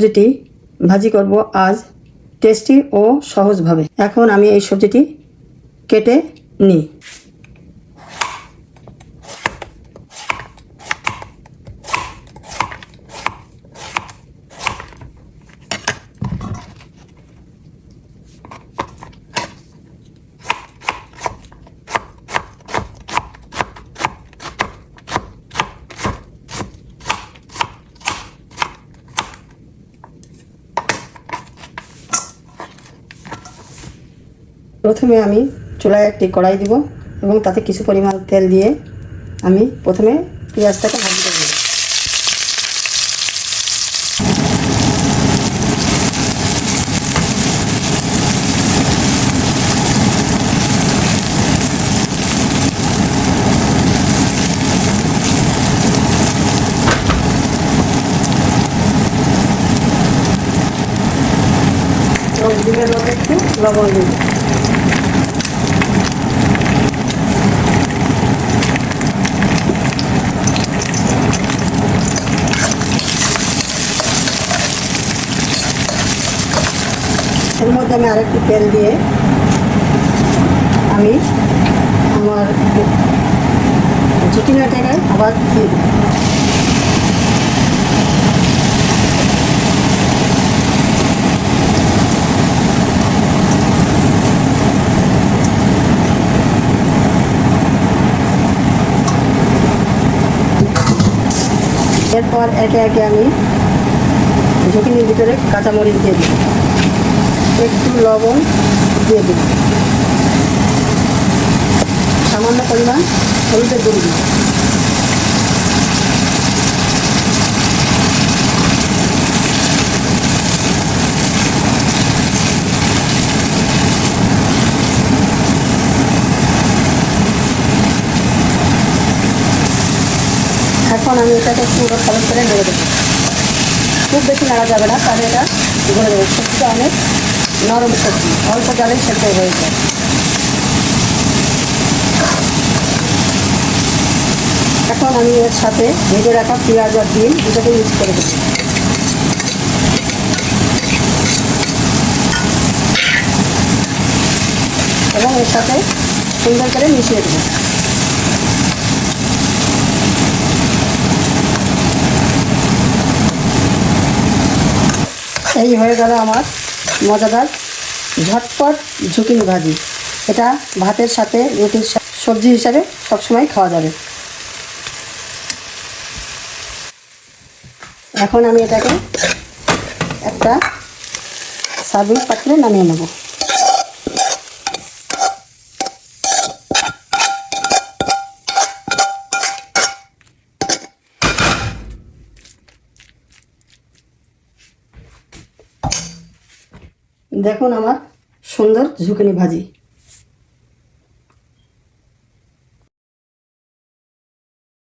সবজিটি ভাজি করব আজ টেস্টি ও সহজভাবে। এখন আমি এই সবজিটি কেটে নিই। প্রথমে আমি চুলায় একটি কড়াই দিব এবং তাতে কিছু পরিমাণ তেল দিয়ে আমি প্রথমে পেঁয়াজটাকে ভাজি দেব লবণ দিব এর মধ্যে আমি আরেকটু তেল দিয়ে আমি আমার চিকেনটাকে আবার দিয়ে এরপর একে একে আমি ঝুঁকিনির ভিতরে কাঁচামরিচ দিয়ে দিই। একটু লবণ দিয়ে দিই সামান্য পরিমাণ হলুদের গুঁড়ি এখন আমি এটাকে পুরো খরচ করে নেড়ে দেবো। খুব বেশি নাড়া যাবে না, তাহলে এটা ধরে দেবে সবজিটা অনেক নরম সবজি, অল্প জালে সেদ্ধ হয়ে যায়। এখন আমি এর সাথে ভেজে রাখা পেঁয়াজ আর ডিম দুটোকে মিক্স করে দেবো। এবং এর সাথে সুন্দর করে মিশিয়ে দেবো। এই হয়ে গেল আমার মজাদার, ঝটপট ঝুঁকিনি ভাজি। এটা ভাতের সাথে রুটির সবজি হিসাবে সবসময় খাওয়া যাবে। এখন আমি এটাকে একটা সার্ভিং পাত্রে নামিয়ে নেব। দেখুন আমার সুন্দর ঝুঁকিনি ভাজি।